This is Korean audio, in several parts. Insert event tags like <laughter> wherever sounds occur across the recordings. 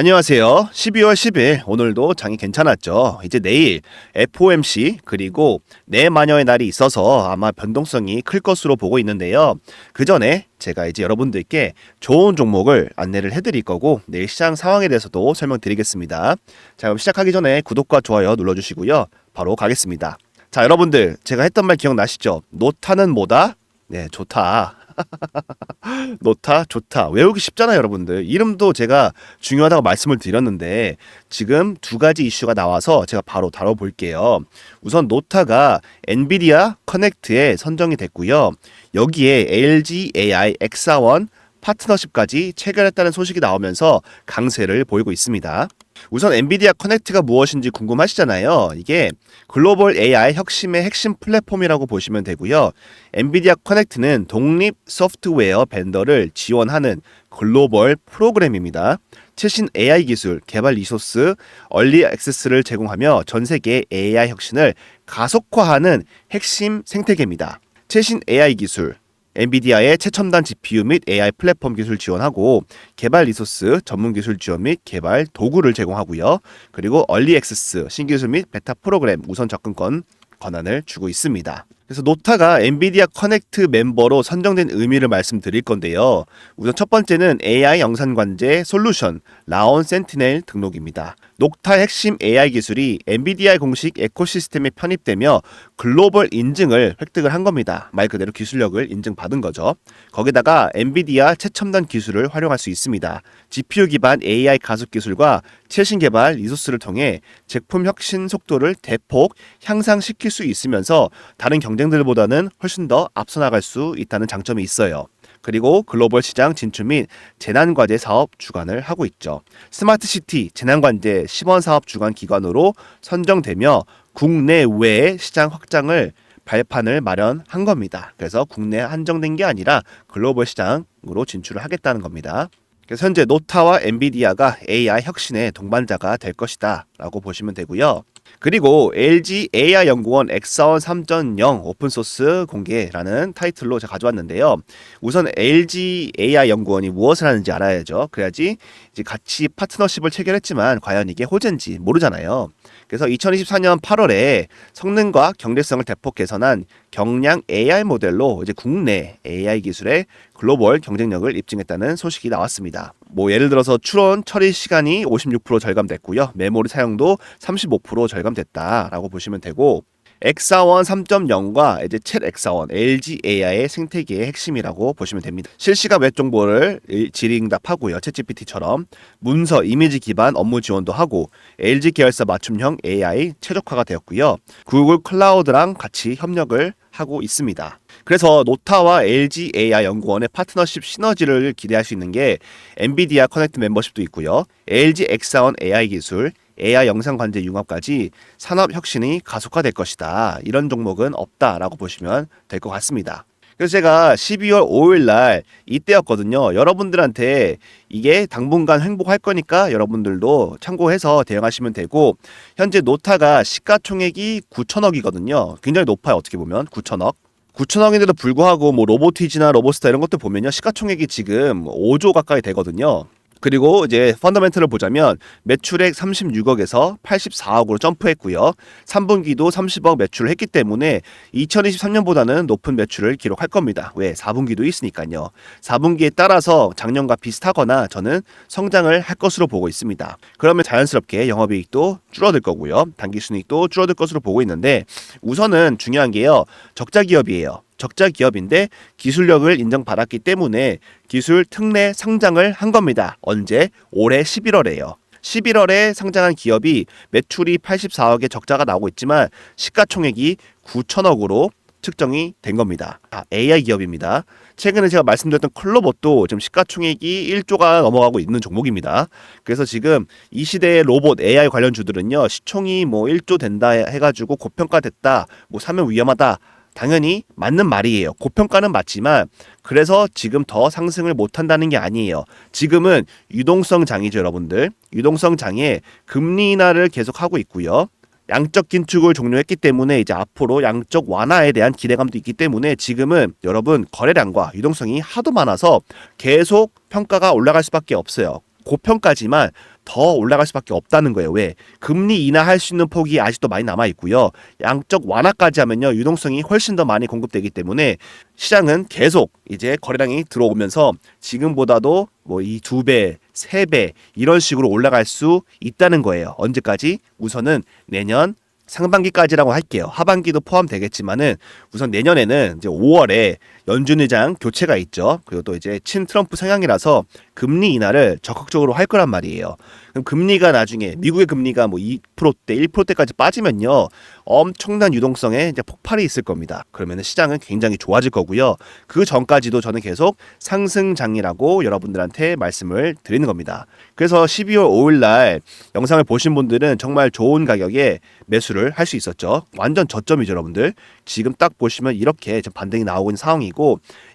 안녕하세요. 12월 10일 오늘도 장이 괜찮았죠. 이제 내일 FOMC 그리고 내 마녀의 날이 있어서 아마 변동성이 클 것으로 보고 있는데요. 그 전에 제가 이제 여러분들께 좋은 종목을 안내를 해드릴 거고 내일 시장 상황에 대해서도 설명드리겠습니다. 자 그럼 시작하기 전에 구독과 좋아요 눌러주시고요. 바로 가겠습니다. 자 여러분들 제가 했던 말 기억나시죠? 노타는 뭐다? 네 좋다. <laughs> 노타 좋다 외우기 쉽잖아요 여러분들. 이름도 제가 중요하다고 말씀을 드렸는데 지금 두 가지 이슈가 나와서 제가 바로 다뤄볼게요. 우선 노타가 엔비디아 커넥트에 선정이 됐고요. 여기에 LG AI 엑사원 파트너십까지 체결했다는 소식이 나오면서 강세를 보이고 있습니다. 우선 엔비디아 커넥트가 무엇인지 궁금하시잖아요. 이게 글로벌 AI 혁신의 핵심 플랫폼이라고 보시면 되고요. 엔비디아 커넥트는 독립 소프트웨어 벤더를 지원하는 글로벌 프로그램입니다. 최신 AI 기술, 개발 리소스, 얼리 액세스를 제공하며 전 세계 AI 혁신을 가속화하는 핵심 생태계입니다. 최신 AI 기술, 엔비디아의 최첨단 GPU 및 AI 플랫폼 기술 지원하고 개발 리소스, 전문 기술 지원 및 개발 도구를 제공하고요. 그리고 얼리 액세스, 신기술 및 베타 프로그램 우선 접근권 권한을 주고 있습니다. 그래서 노타가 엔비디아 커넥트 멤버로 선정된 의미를 말씀드릴 건데요. 우선 첫 번째는 AI 영상 관제 솔루션 라온 센티넬 등록입니다. 녹타 핵심 AI 기술이 엔비디아 공식 에코시스템에 편입되며 글로벌 인증을 획득을 한 겁니다. 말 그대로 기술력을 인증받은 거죠. 거기다가 엔비디아 최첨단 기술을 활용할 수 있습니다. GPU 기반 AI 가속 기술과 최신 개발 리소스를 통해 제품 혁신 속도를 대폭 향상시킬 수 있으면서 다른 경쟁들보다는 훨씬 더 앞서 나갈 수 있다는 장점이 있어요. 그리고 글로벌 시장 진출 및 재난과제 사업 주관을 하고 있죠. 스마트시티 재난관제 시범 사업 주관 기관으로 선정되며 국내외 시장 확장을 발판을 마련한 겁니다. 그래서 국내 한정된 게 아니라 글로벌 시장으로 진출을 하겠다는 겁니다. 그래서 현재 노타와 엔비디아가 AI 혁신의 동반자가 될 것이다 라고 보시면 되고요. 그리고 LG AI 연구원 엑사원 3.0 오픈소스 공개라는 타이틀로 제가 가져왔는데요. 우선 LG AI 연구원이 무엇을 하는지 알아야죠. 그래야지 이제 같이 파트너십을 체결했지만 과연 이게 호재인지 모르잖아요. 그래서 2024년 8월에 성능과 경제성을 대폭 개선한 경량 AI 모델로 이제 국내 AI 기술의 글로벌 경쟁력을 입증했다는 소식이 나왔습니다. 뭐 예를 들어서 추론 처리 시간이 56% 절감됐고요. 메모리 사용도 35% 절감됐다라고 보시면 되고 엑사원 3.0과 이제 챗 엑사원, LG AI의 생태계의 핵심이라고 보시면 됩니다. 실시간 웹 정보를 질의응답하고요. 챗GPT처럼 문서, 이미지 기반 업무 지원도 하고 LG 계열사 맞춤형 AI 최적화가 되었고요. 구글 클라우드랑 같이 협력을 하고 있습니다. 그래서 노타와 LG AI 연구원의 파트너십 시너지를 기대할 수 있는 게 엔비디아 커넥트 멤버십도 있고요. LG 엑사원 AI 기술, AI 영상 관제 융합까지 산업 혁신이 가속화될 것이다. 이런 종목은 없다라고 보시면 될 것 같습니다. 그래서 제가 12월 5일 날 이때였거든요. 여러분들한테 이게 당분간 행복할 거니까 여러분들도 참고해서 대응하시면 되고 현재 노타가 시가총액이 9천억이거든요. 굉장히 높아요. 어떻게 보면 9천억. 9천억인데도 불구하고 뭐 로보티지나 로보스타 이런 것들 보면요. 시가총액이 지금 5조 가까이 되거든요. 그리고 이제 펀더멘트를 보자면 매출액 36억에서 84억으로 점프했고요. 3분기도 30억 매출을 했기 때문에 2023년보다는 높은 매출을 기록할 겁니다. 왜? 4분기도 있으니까요. 4분기에 따라서 작년과 비슷하거나 저는 성장을 할 것으로 보고 있습니다. 그러면 자연스럽게 영업이익도 줄어들 거고요. 단기 순이익도 줄어들 것으로 보고 있는데 우선은 중요한 게요. 적자 기업이에요. 적자 기업인데 기술력을 인정받았기 때문에 기술 특례 상장을 한 겁니다. 언제? 올해 11월에요. 11월에 상장한 기업이 매출이 84억의 적자가 나오고 있지만 시가총액이 9천억으로 측정이 된 겁니다. 아, AI 기업입니다. 최근에 제가 말씀드렸던 클로봇도 지금 시가총액이 1조가 넘어가고 있는 종목입니다. 그래서 지금 이 시대의 로봇 AI 관련 주들은요 시총이 뭐 1조 된다 해가지고 고평가됐다, 뭐 사면 위험하다. 당연히 맞는 말이에요. 고평가는 맞지만 그래서 지금 더 상승을 못 한다는 게 아니에요. 지금은 유동성 장이죠, 여러분들. 유동성 장에 금리 인하를 계속 하고 있고요. 양적 긴축을 종료했기 때문에 이제 앞으로 양적 완화에 대한 기대감도 있기 때문에 지금은 여러분 거래량과 유동성이 하도 많아서 계속 평가가 올라갈 수밖에 없어요. 고평까지만 더 올라갈 수밖에 없다는 거예요. 왜? 금리 인하할 수 있는 폭이 아직도 많이 남아 있고요. 양적 완화까지 하면요. 유동성이 훨씬 더 많이 공급되기 때문에 시장은 계속 이제 거래량이 들어오면서 지금보다도 뭐 이 두 배, 세 배 이런 식으로 올라갈 수 있다는 거예요. 언제까지? 우선은 내년 상반기까지라고 할게요. 하반기도 포함되겠지만은 우선 내년에는 이제 5월에 연준 의장 교체가 있죠. 그리고 또 이제 친 트럼프 성향이라서 금리 인하를 적극적으로 할 거란 말이에요. 그럼 금리가 나중에 미국의 금리가 뭐 2%대, 1%대까지 빠지면요. 엄청난 유동성에 이제 폭발이 있을 겁니다. 그러면 시장은 굉장히 좋아질 거고요. 그 전까지도 저는 계속 상승장이라고 여러분들한테 말씀을 드리는 겁니다. 그래서 12월 5일 날 영상을 보신 분들은 정말 좋은 가격에 매수를 할 수 있었죠. 완전 저점이죠, 여러분들. 지금 딱 보시면 이렇게 반등이 나오고 있는 상황이고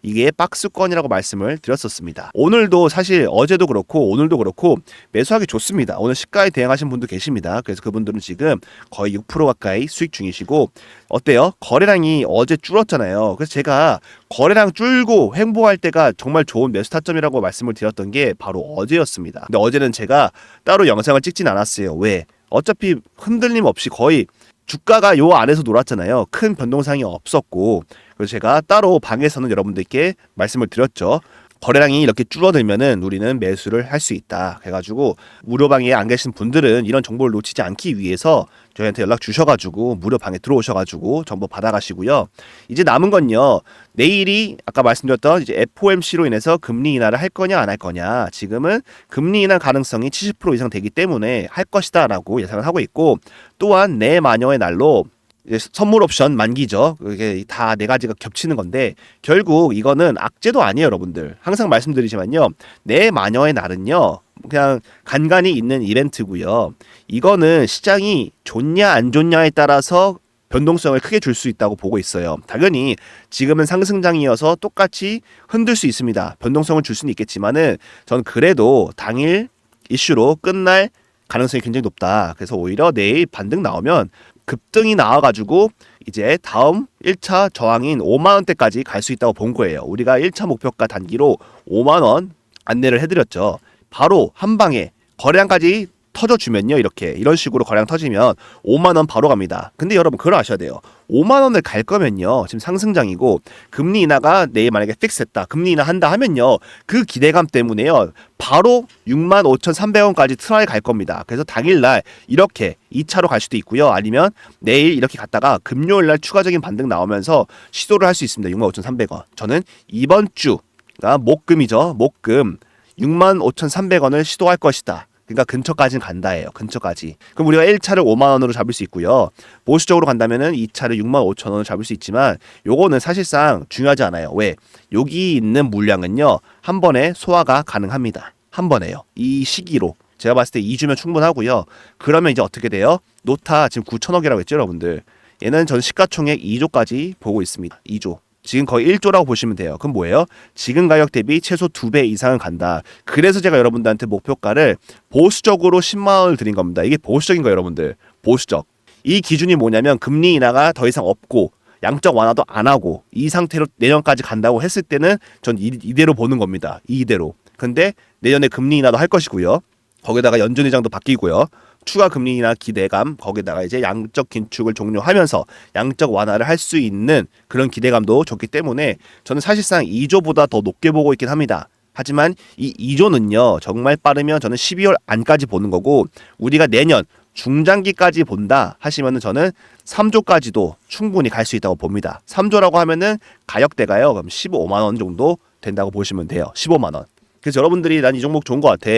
이게 박스권이라고 말씀을 드렸었습니다. 오늘도 사실 어제도 그렇고 오늘도 그렇고 매수하기 좋습니다. 오늘 시가에 대응하신 분도 계십니다. 그래서 그분들은 지금 거의 6% 가까이 수익 중이시고 어때요? 거래량이 어제 줄었잖아요. 그래서 제가 거래량 줄고 횡보할 때가 정말 좋은 매수 타점이라고 말씀을 드렸던 게 바로 어제였습니다. 근데 어제는 제가 따로 영상을 찍진 않았어요. 왜? 어차피 흔들림 없이 거의 주가가 요 안에서 놀았잖아요. 큰 변동사항이 없었고 그래서 제가 따로 방에서는 여러분들께 말씀을 드렸죠. 거래량이 이렇게 줄어들면은 우리는 매수를 할 수 있다. 해가지고 무료 방에 안 계신 분들은 이런 정보를 놓치지 않기 위해서 저희한테 연락 주셔가지고 무료 방에 들어오셔가지고 정보 받아가시고요. 이제 남은 건요. 내일이 아까 말씀드렸던 이제 FOMC로 인해서 금리 인하를 할 거냐 안 할 거냐. 지금은 금리 인하 가능성이 70% 이상 되기 때문에 할 것이다라고 예상을 하고 있고 또한 내 마녀의 날로 이제 선물 옵션 만기죠. 그게 다 네 가지가 겹치는 건데 결국 이거는 악재도 아니에요, 여러분들. 항상 말씀드리지만요. 내 마녀의 날은요. 그냥 간간히 있는 이벤트고요. 이거는 시장이 좋냐 안 좋냐에 따라서 변동성을 크게 줄 수 있다고 보고 있어요. 당연히 지금은 상승장이어서 똑같이 흔들 수 있습니다. 변동성을 줄 수는 있겠지만은 전 그래도 당일 이슈로 끝날 가능성이 굉장히 높다. 그래서 오히려 내일 반등 나오면 급등이 나와가지고 이제 다음 1차 저항인 5만 원대까지 갈 수 있다고 본 거예요. 우리가 1차 목표가 단기로 5만 원 안내를 해드렸죠. 바로 한 방에 거래량까지 터져주면요 이렇게 이런 식으로 거래량 터지면 5만 원 바로 갑니다. 근데 여러분 그걸 아셔야 돼요. 5만 원을 갈 거면요 지금 상승장이고 금리 인하가 내일 만약에 픽스했다 금리 인하 한다 하면요 그 기대감 때문에요 바로 6만 5,300원까지 트라이 갈 겁니다. 그래서 당일날 이렇게 2차로 갈 수도 있고요. 아니면 내일 이렇게 갔다가 금요일 날 추가적인 반등 나오면서 시도를 할 수 있습니다. 6만 5,300원. 저는 이번 주가 목금이죠. 목금 6만 5,300원을 시도할 것이다. 그러니까 근처까지는 간다예요. 근처까지. 그럼 우리가 1차를 5만 원으로 잡을 수 있고요. 보수적으로 간다면은 2차를 6만 5천 원으로 잡을 수 있지만 요거는 사실상 중요하지 않아요. 왜? 여기 있는 물량은요. 한 번에 소화가 가능합니다. 한 번에요. 이 시기로. 제가 봤을 때 2주면 충분하고요. 그러면 이제 어떻게 돼요? 노타 지금 9천억이라고 했죠, 여러분들. 얘는 전 시가총액 2조까지 보고 있습니다. 2조. 지금 거의 1조라고 보시면 돼요. 그럼 뭐예요? 지금 가격 대비 최소 2배 이상은 간다. 그래서 제가 여러분들한테 목표가를 보수적으로 10만 원을 드린 겁니다. 이게 보수적인 거예요, 여러분들. 보수적. 이 기준이 뭐냐면 금리 인하가 더 이상 없고 양적 완화도 안 하고 이 상태로 내년까지 간다고 했을 때는 전 이, 이대로 보는 겁니다. 이대로. 근데 내년에 금리 인하도 할 것이고요. 거기다가 연준 의장도 바뀌고요. 추가 금리 인하 기대감 거기다가 이제 양적 긴축을 종료하면서 양적 완화를 할 수 있는 그런 기대감도 좋기 때문에 저는 사실상 2조보다 더 높게 보고 있긴 합니다. 하지만 이 2조는요 정말 빠르면 저는 12월 안까지 보는 거고 우리가 내년 중장기까지 본다 하시면은 저는 3조까지도 충분히 갈 수 있다고 봅니다. 3조라고 하면은 가격대가요 그럼 15만 원 정도 된다고 보시면 돼요. 15만 원. 그래서 여러분들이 난 이 종목 좋은 것 같아.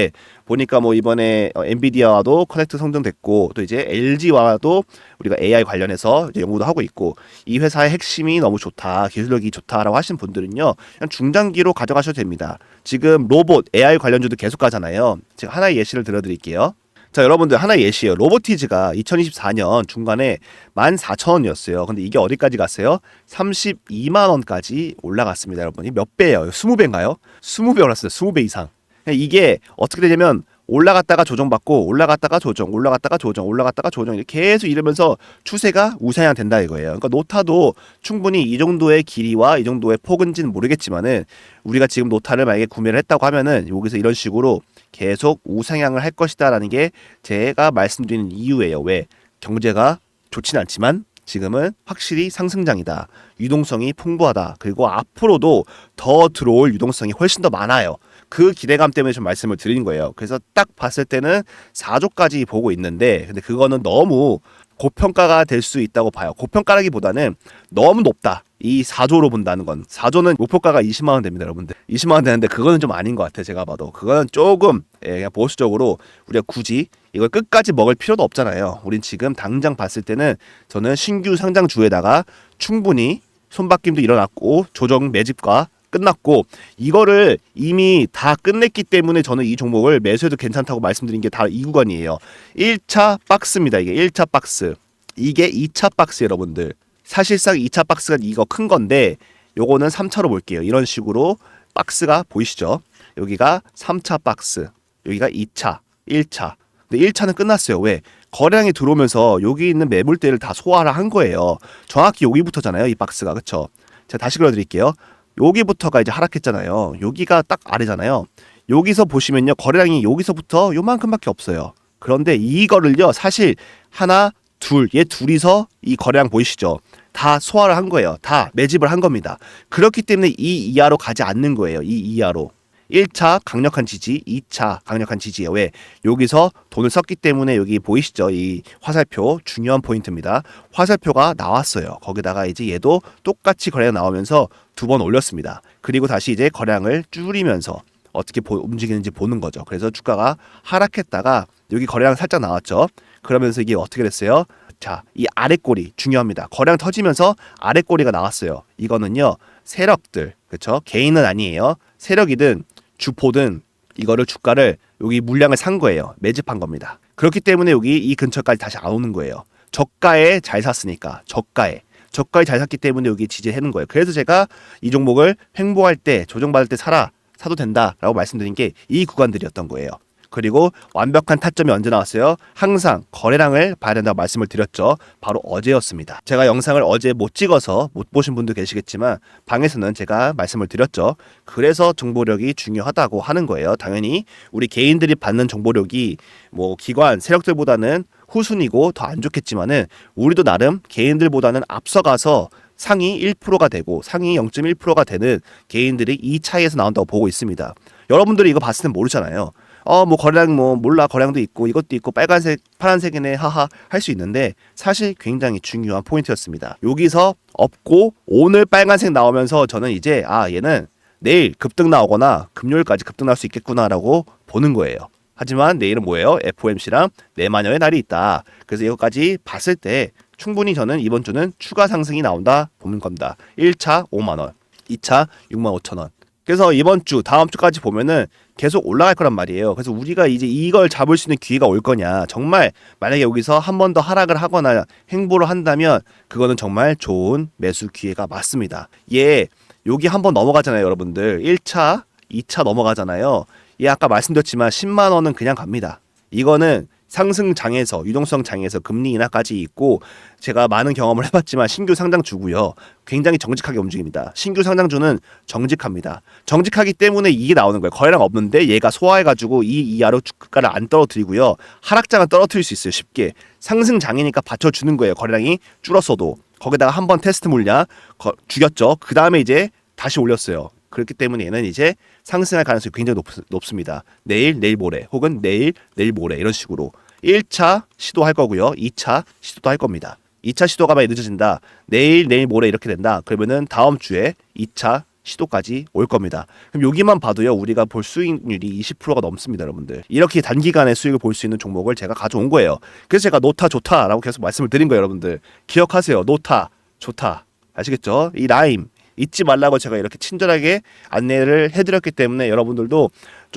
보니까 뭐 이번에 어, 엔비디아와도 커넥트 성장됐고 또 이제 LG와도 우리가 AI 관련해서 연구도 하고 있고 이 회사의 핵심이 너무 좋다, 기술력이 좋다라고 하신 분들은요, 그냥 중장기로 가져가셔도 됩니다. 지금 로봇 AI 관련주도 계속 가잖아요. 제가 하나의 예시를 들어드릴게요. 자, 여러분들 하나의 예시예요. 로보티즈가 2024년 중간에 14,000원이었어요. 근데 이게 어디까지 갔어요? 32만 원까지 올라갔습니다, 여러분. 이 몇 배예요? 20배인가요? 20배 올랐어요. 20배 이상. 이게 어떻게 되냐면 올라갔다가 조정받고 올라갔다가 조정, 올라갔다가 조정, 올라갔다가 조정 이렇게 계속 이러면서 추세가 우상향 된다 이거예요. 그러니까 노타도 충분히 이 정도의 길이와 이 정도의 폭은지는 모르겠지만은 우리가 지금 노타를 만약에 구매를 했다고 하면은 여기서 이런 식으로 계속 우상향을 할 것이다라는 게 제가 말씀드리는 이유예요. 왜 경제가 좋진 않지만 지금은 확실히 상승장이다. 유동성이 풍부하다. 그리고 앞으로도 더 들어올 유동성이 훨씬 더 많아요. 그 기대감 때문에 좀 말씀을 드린 거예요. 그래서 딱 봤을 때는 4조까지 보고 있는데 근데 그거는 너무 고평가가 될 수 있다고 봐요. 고평가라기보다는 너무 높다. 이 4조로 본다는 건 4조는 목표가가 20만 원 됩니다, 여러분들. 20만 원 되는데 그거는 좀 아닌 것 같아, 제가 봐도. 그거는 조금 예, 보수적으로 우리가 굳이 이걸 끝까지 먹을 필요도 없잖아요. 우린 지금 당장 봤을 때는 저는 신규 상장 주에다가 충분히 손바뀜도 일어났고 조정 매집과 끝났고 이거를 이미 다 끝냈기 때문에 저는 이 종목을 매수해도 괜찮다고 말씀드린 게 다 이 구간이에요. 1차 박스입니다. 이게 1차 박스. 이게 2차 박스 여러분들. 사실상 2차 박스가 이거 큰 건데 요거는 3차로 볼게요. 이런 식으로 박스가 보이시죠? 여기가 3차 박스. 여기가 2차, 1차. 근데 1차는 끝났어요. 왜? 거래량이 들어오면서 여기 있는 매물대를 다 소화를 한 거예요. 정확히 여기부터잖아요. 이 박스가. 그쵸? 제가 다시 그려드릴게요. 여기부터가 이제 하락했잖아요. 여기가 딱 아래잖아요. 여기서 보시면요. 거래량이 여기서부터 요만큼밖에 없어요. 그런데 이거를요. 사실 하나, 둘, 얘 둘이서 이 거래량 보이시죠? 다 소화를 한 거예요. 다 매집을 한 겁니다. 그렇기 때문에 이 이하로 가지 않는 거예요. 이 이하로. 1차 강력한 지지, 2차 강력한 지지예요. 왜? 여기서 돈을 썼기 때문에 여기 보이시죠? 이 화살표 중요한 포인트입니다. 화살표가 나왔어요. 거기다가 이제 얘도 똑같이 거래가 나오면서 두 번 올렸습니다. 그리고 다시 이제 거래량을 줄이면서 어떻게 보, 움직이는지 보는 거죠. 그래서 주가가 하락했다가 여기 거래량 살짝 나왔죠. 그러면서 이게 어떻게 됐어요? 자, 이 아래 꼬리 중요합니다. 거래량 터지면서 아래 꼬리가 나왔어요. 이거는요. 세력들, 그렇죠? 개인은 아니에요. 세력이든 주포든 이거를 주가를 여기 물량을 산 거예요. 매집한 겁니다. 그렇기 때문에 여기 이 근처까지 다시 안 오는 거예요. 저가에 잘 샀으니까 저가에 저가에 잘 샀기 때문에 여기 지지하는 거예요. 그래서 제가 이 종목을 횡보할 때 조정받을 때 사라 사도 된다라고 말씀드린 게 이 구간들이었던 거예요. 그리고 완벽한 타점이 언제 나왔어요? 항상 거래량을 봐야 된다고 말씀을 드렸죠. 바로 어제였습니다. 제가 영상을 어제 못 찍어서 못 보신 분도 계시겠지만 방에서는 제가 말씀을 드렸죠. 그래서 정보력이 중요하다고 하는 거예요. 당연히 우리 개인들이 받는 정보력이 뭐 기관 세력들보다는 후순이고 더 안 좋겠지만은 우리도 나름 개인들보다는 앞서가서 상위 1%가 되고 상위 0.1%가 되는 개인들이 이 차이에서 나온다고 보고 있습니다. 여러분들이 이거 봤을 땐 모르잖아요. 어 뭐 거래량 뭐 몰라 거래량도 있고 이것도 있고 빨간색 파란색이네 하하 할 수 있는데 사실 굉장히 중요한 포인트였습니다. 여기서 없고 오늘 빨간색 나오면서 저는 이제 아 얘는 내일 급등 나오거나 금요일까지 급등 나올 수 있겠구나라고 보는 거예요. 하지만 내일은 뭐예요? FOMC랑 내마녀의 날이 있다. 그래서 이것까지 봤을 때 충분히 저는 이번 주는 추가 상승이 나온다 보는 겁니다. 1차 5만 원, 2차 6만 5천 원. 그래서 이번 주 다음 주까지 보면은 계속 올라갈 거란 말이에요. 그래서 우리가 이제 이걸 잡을 수 있는 기회가 올 거냐. 정말 만약에 여기서 한 번 더 하락을 하거나 행보를 한다면 그거는 정말 좋은 매수 기회가 맞습니다. 얘 여기 한 번 넘어가잖아요, 여러분들. 1차, 2차 넘어가잖아요. 얘 아까 말씀드렸지만 10만 원은 그냥 갑니다. 이거는 상승 장에서 유동성 장에서 금리 인하까지 있고 제가 많은 경험을 해봤지만 신규 상장주고요. 굉장히 정직하게 움직입니다. 신규 상장주는 정직합니다. 정직하기 때문에 이게 나오는 거예요. 거래량 없는데 얘가 소화해가지고 이 이하로 주가를 안 떨어뜨리고요. 하락장은 떨어뜨릴 수 있어요. 쉽게 상승 장이니까 받쳐주는 거예요. 거래량이 줄었어도 거기다가 한 번 테스트 물량 거, 죽였죠. 그 다음에 이제 다시 올렸어요. 그렇기 때문에 얘는 이제 상승할 가능성이 굉장히 높, 습니다 내일, 내일 모레 혹은 내일, 내일 모레 이런 식으로 1차 시도할 거고요. 2차 시도도 할 겁니다. 2차 시도가 많이 늦어진다. 내일, 내일 모레 이렇게 된다. 그러면은 다음 주에 2차 시도까지 올 겁니다. 그럼 여기만 봐도요, 우리가 볼 수익률이 20%가 넘습니다, 여러분들. 이렇게 단기간에 수익을 볼 수 있는 종목을 제가 가져온 거예요. 그래서 제가 노타 좋다라고 계속 말씀을 드린 거예요, 여러분들. 기억하세요. 노타 좋다. 아시겠죠? 이 라임 잊지 말라고 제가 이렇게 친절하게 안내를 해드렸기 때문에 여러분들도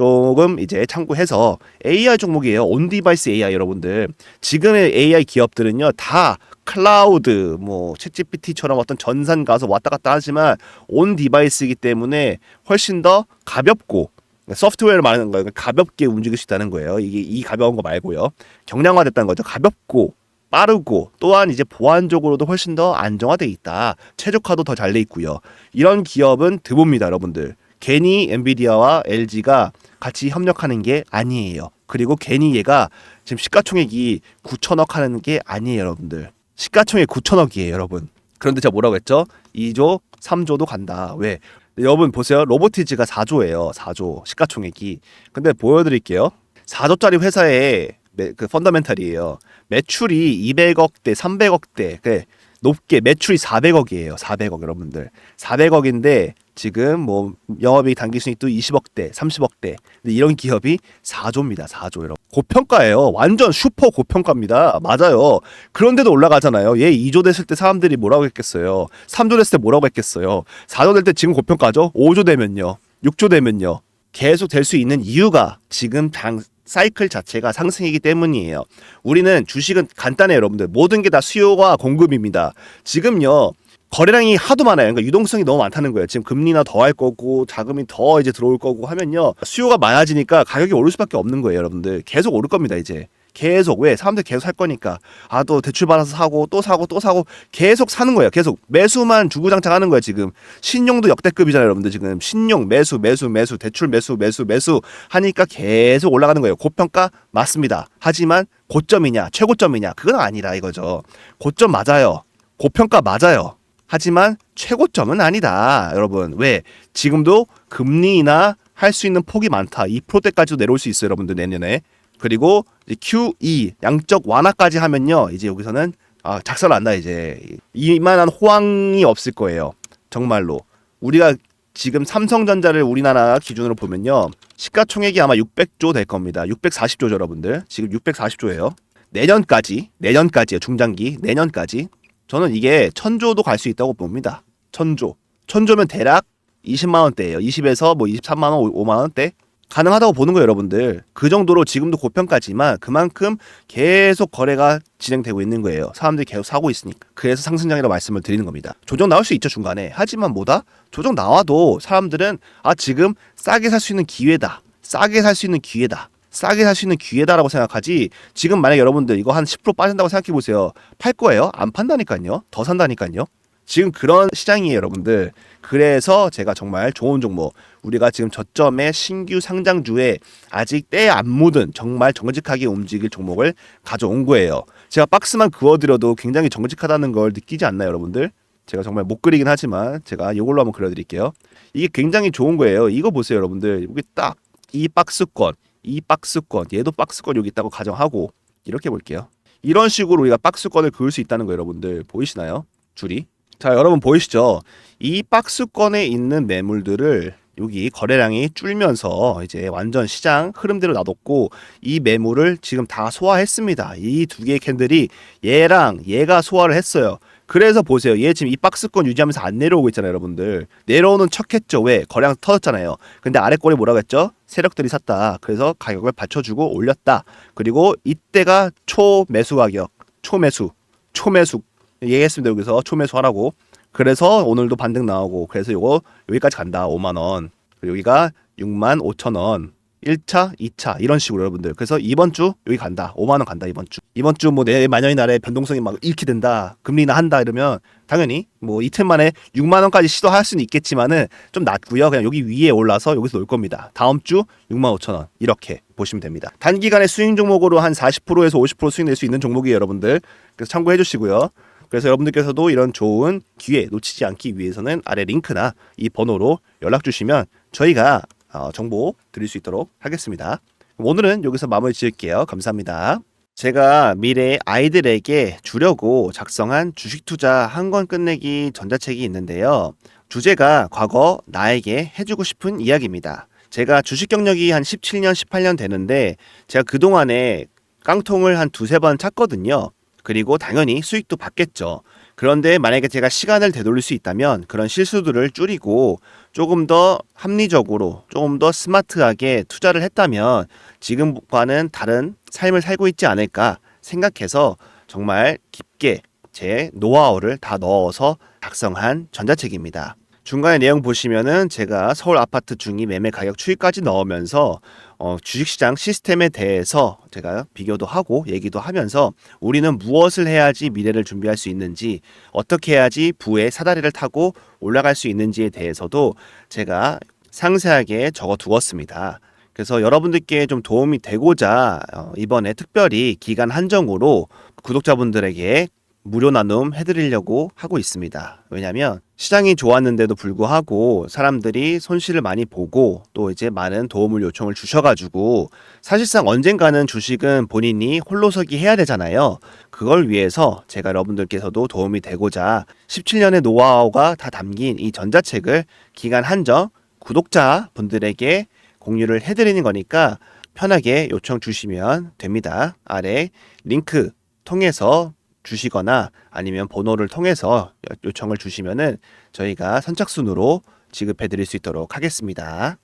조금 이제 참고해서 AI 종목이에요. 온 디바이스 AI 여러분들. 지금의 AI 기업들은요 다 클라우드 뭐 챗GPT처럼 어떤 전산 가서 왔다 갔다 하지만 온 디바이스이기 때문에 훨씬 더 가볍고 소프트웨어를 말하는 거예요. 가볍게 움직일 수 있다는 거예요. 이게 이 가벼운 거 말고요. 경량화됐다는 거죠. 가볍고 빠르고 또한 이제 보안적으로도 훨씬 더 안정화돼 있다. 최적화도 더 잘 돼 있고요. 이런 기업은 드뭅니다, 여러분들. 괜히 엔비디아와 LG가 같이 협력하는 게 아니에요. 그리고 괜히 얘가 지금 시가총액이 9천억 하는 게 아니에요, 여러분들. 시가총액 9천억이에요, 여러분. 그런데 제가 뭐라고 했죠? 2조, 3조도 간다. 왜? 여러분 보세요. 로보티즈가 4조예요. 4조 시가총액이. 근데 보여드릴게요. 4조짜리 회사의 매- 그 펀더멘탈이에요. 매출이 200억대, 300억대. 그 높게 매출이 400억이에요. 400억 여러분들. 400억인데 지금 뭐 영업이익 단기 순이익도 20억대, 30억대. 근데 이런 기업이 4조입니다. 4조 여러분. 고평가예요. 완전 슈퍼 고평가입니다. 맞아요. 그런데도 올라가잖아요. 얘 2조 됐을 때 사람들이 뭐라고 했겠어요. 3조 됐을 때 뭐라고 했겠어요. 4조 될 때 지금 고평가죠. 5조 되면요. 6조 되면요. 계속 될 수 있는 이유가 지금 장 사이클 자체가 상승이기 때문이에요. 우리는 주식은 간단해요, 여러분들. 모든 게 다 수요와 공급입니다. 지금요. 거래량이 하도 많아요. 그러니까 유동성이 너무 많다는 거예요. 지금 금리나 더 할 거고 자금이 더 이제 들어올 거고 하면요. 수요가 많아지니까 가격이 오를 수밖에 없는 거예요, 여러분들. 계속 오를 겁니다, 이제. 계속. 왜? 사람들 계속 살 거니까. 아 또 대출 받아서 사고 또 사고 또 사고 계속 사는 거예요 계속. 매수만 주구장창하는 거예요 지금. 신용도 역대급이잖아요 여러분들 지금. 신용 매수 매수 매수 대출 매수 매수 매수 하니까 계속 올라가는 거예요. 고평가? 맞습니다. 하지만 고점이냐 최고점이냐 그건 아니라 이거죠. 고점 맞아요. 고평가 맞아요 하지만 최고점은 아니다. 여러분 왜? 지금도 금리나 할 수 있는 폭이 많다. 2%대까지도 내려올 수 있어요 여러분들 내년에. 그리고 QE 양적 완화까지 하면요 이제 여기서는 아 작살 난다 이제. 이만한 호황이 없을 거예요. 정말로. 우리가 지금 삼성전자를 우리나라 기준으로 보면요 시가총액이 아마 600조 될 겁니다. 640조죠 여러분들. 지금 640조예요. 내년까지 내년까지요 중장기. 내년까지 저는 이게 천조도 갈 수 있다고 봅니다 천조 천조면 대략 20만 원대예요 20에서 뭐 23만 원 5만 원대 가능하다고 보는 거예요, 여러분들. 그 정도로 지금도 고평가지만 그만큼 계속 거래가 진행되고 있는 거예요. 사람들이 계속 사고 있으니까. 그래서 상승장이라고 말씀을 드리는 겁니다. 조정 나올 수 있죠, 중간에. 하지만 뭐다? 조정 나와도 사람들은 아, 지금 싸게 살 수 있는 기회다. 싸게 살 수 있는 기회다. 싸게 살 수 있는 기회다라고 생각하지. 지금 만약 여러분들 이거 한 10% 빠진다고 생각해 보세요. 팔 거예요? 안 판다니까요. 더 산다니까요. 지금 그런 시장이에요, 여러분들. 그래서 제가 정말 좋은 종목, 우리가 지금 저점의 신규 상장주에 아직 때 안 묻은 정말 정직하게 움직일 종목을 가져온 거예요. 제가 박스만 그어드려도 굉장히 정직하다는 걸 느끼지 않나요, 여러분들? 제가 정말 못 그리긴 하지만 제가 이걸로 한번 그려드릴게요. 이게 굉장히 좋은 거예요. 이거 보세요, 여러분들. 여기 딱 이 박스권, 이 박스권, 얘도 박스권 여기 있다고 가정하고 이렇게 볼게요. 이런 식으로 우리가 박스권을 그을 수 있다는 거예요, 여러분들. 보이시나요? 줄이. 자, 여러분 보이시죠? 이 박스권에 있는 매물들을 여기 거래량이 줄면서 이제 완전 시장 흐름대로 놔뒀고 이 매물을 지금 다 소화했습니다. 이 두 개의 캔들이 얘랑 얘가 소화를 했어요. 그래서 보세요. 얘 지금 이 박스권 유지하면서 안 내려오고 있잖아요, 여러분들. 내려오는 척했죠. 왜? 거래량 터졌잖아요. 근데 아래 꼬리 뭐라고 했죠? 세력들이 샀다. 그래서 가격을 받쳐주고 올렸다. 그리고 이때가 초매수 가격, 초매수, 초매수 얘기했습니다. 여기서 초매수 하라고. 그래서 오늘도 반등 나오고 그래서 요거 여기까지 간다 5만 원 여기가 6만 5천 원 1차, 2차 이런 식으로 여러분들. 그래서 이번 주 여기 간다. 5만 원 간다 이번 주. 이번 주 뭐내 마녀의 날에 변동성이 막 이렇게 된다. 금리나 한다 이러면 당연히 뭐 이틀 만에 6만 원까지 시도할 수는 있겠지만은 좀 낮고요. 그냥 여기 위에 올라서 여기서 놀 겁니다. 다음 주 6만 5천 원. 이렇게 보시면 됩니다. 단기간에 수익 종목으로 한 40%에서 50% 수익 낼 수 있는 종목이에요 여러분들. 그래서 참고해 주시고요. 그래서 여러분들께서도 이런 좋은 기회 놓치지 않기 위해서는 아래 링크나 이 번호로 연락 주시면 저희가 어, 정보 드릴 수 있도록 하겠습니다. 오늘은 여기서 마무리 지을게요. 감사합니다. 제가 미래 아이들에게 주려고 작성한 주식 투자 한 권 끝내기 전자책이 있는데요. 주제가 과거 나에게 해주고 싶은 이야기입니다. 제가 주식 경력이 한 17년, 18년 되는데 제가 그동안에 깡통을 한 두세 번 찼거든요. 그리고 당연히 수익도 받겠죠. 그런데 만약에 제가 시간을 되돌릴 수 있다면 그런 실수들을 줄이고 조금 더 합리적으로 조금 더 스마트하게 투자를 했다면 지금과는 다른 삶을 살고 있지 않을까 생각해서 정말 깊게 제 노하우를 다 넣어서 작성한 전자책입니다. 중간에 내용 보시면은 제가 서울 아파트 중위 매매 가격 추이까지 넣으면서 어, 주식시장 시스템에 대해서 제가 비교도 하고 얘기도 하면서 우리는 무엇을 해야지 미래를 준비할 수 있는지 어떻게 해야지 부의 사다리를 타고 올라갈 수 있는지에 대해서도 제가 상세하게 적어 두었습니다. 그래서 여러분들께 좀 도움이 되고자 어, 이번에 특별히 기간 한정으로 구독자분들에게 무료 나눔 해드리려고 하고 있습니다. 왜냐하면 시장이 좋았는데도 불구하고 사람들이 손실을 많이 보고 또 이제 많은 도움을 요청을 주셔가지고 사실상 언젠가는 주식은 본인이 홀로서기 해야 되잖아요. 그걸 위해서 제가 여러분들께서도 도움이 되고자 17년의 노하우가 다 담긴 이 전자책을 기간 한정 구독자 분들에게 공유를 해드리는 거니까 편하게 요청 주시면 됩니다. 아래 링크 통해서 주시거나 아니면 번호를 통해서 요청을 주시면은 저희가 선착순으로 지급해 드릴 수 있도록 하겠습니다.